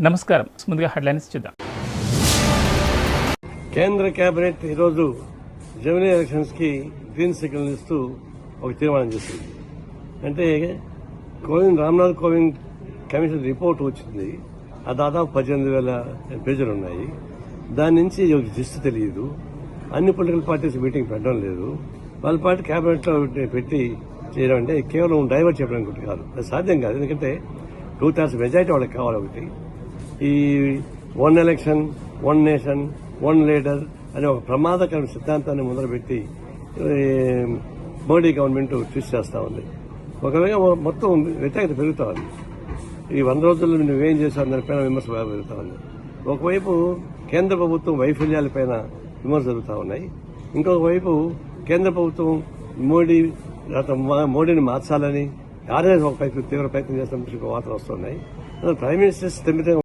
నమస్కారం. ముందుగా హెడ్లైన్స్ చూద్దాం. కేంద్ర కేబినెట్ ఈరోజు జమినీ ఎలక్షన్స్కి గ్రీన్ సిగ్నల్ ఇస్తూ ఒక తీర్మానం చేసింది. అంటే కోవింద్ రామ్నాథ్ కోవింద్ కమిషన్ రిపోర్ట్ వచ్చింది. ఆ దాదాపు పద్దెనిమిది వేల పేజీలు ఉన్నాయి. దాని నుంచి ఒక లిస్ట్ తెలియదు. అన్ని పొలిటికల్ పార్టీస్ మీటింగ్ పెట్టడం లేదు. వాళ్ళ పార్టీ కేబినెట్ పెట్టి చేయడం అంటే కేవలం డైవర్ట్ చెప్పడం ఒకటి కాదు. అది సాధ్యం కాదు. ఎందుకంటే టూ థర్డ్స్ మెజారిటీ వాళ్ళకి కావాలి ఒకటి. ఈ one election one nation one leader అనే ఒక ప్రమాదకర సిద్ధాంతాన్ని మొదలుపెట్టి మోడీ గవర్నమెంట్ ట్విస్ట్ చేస్తూ ఉంది. ఒకవేళ మొత్తం వ్యతిరేకత పెరుగుతూ ఉంది. ఈ వంద రోజుల్లో నువ్వేం చేశావు దానిపైన విమర్శ పెరుగుతూ ఉంది. ఒకవైపు కేంద్ర ప్రభుత్వం వైఫల్యాలపైన విమర్శ జరుగుతూ ఉన్నాయి. ఇంకొక వైపు కేంద్ర ప్రభుత్వం మోడీ మోడీని మార్చాలని ఆర్ఎస్ ఒక ప్రయత్నం తీవ్ర ప్రయత్నం చేస్తున్న వార్తలు వస్తున్నాయి. ప్రైమ్ మినిస్టర్ స్థిమితంగా